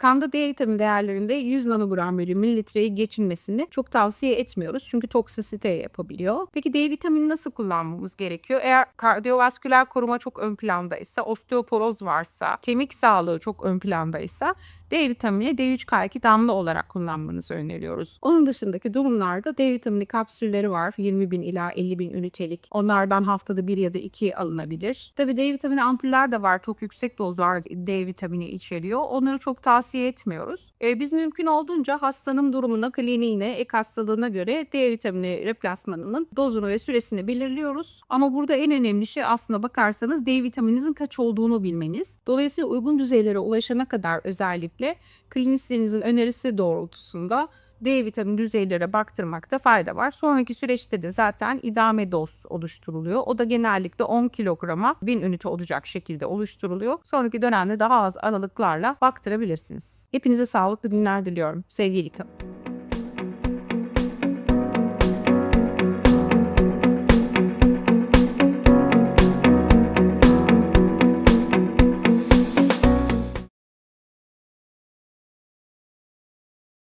Kanda D vitamini değerlerinde 100 nanogram bölü mililitreyi geçilmesini çok tavsiye etmiyoruz. Çünkü toksisite yapabiliyor. Peki D vitamini nasıl kullanmamız gerekiyor? Eğer kardiyovasküler koruma çok ön plandaysa, osteoporoz varsa, kemik sağlığı çok ön plandaysa D vitamini D3K2 damla olarak kullanmanızı öneriyoruz. Onun dışındaki durumlarda D vitamini kapsülleri var. 20 bin ila 50 bin ünitelik. Onlardan haftada bir ya da iki alınabilir. Tabii D vitamini ampuller de var. Çok yüksek dozlar D vitamini içeriyor. Onları çok tavsiye etmiyoruz. Ee, biz mümkün olduğunca hastanın durumuna, kliniğine, ek hastalığına göre D vitamini replasmanının dozunu ve süresini belirliyoruz. Ama burada en önemli şey aslında bakarsanız D vitamininizin kaç olduğunu bilmeniz. Dolayısıyla uygun düzeylere ulaşana kadar özellikle klinisyenizin önerisi doğrultusunda D vitamini düzeylere baktırmakta fayda var. Sonraki süreçte de zaten idame doz oluşturuluyor. O da genellikle 10 kilograma 1000 ünite olacak şekilde oluşturuluyor. Sonraki dönemde daha az aralıklarla baktırabilirsiniz. Hepinize sağlıklı günler diliyorum. Sevgiyle kalın.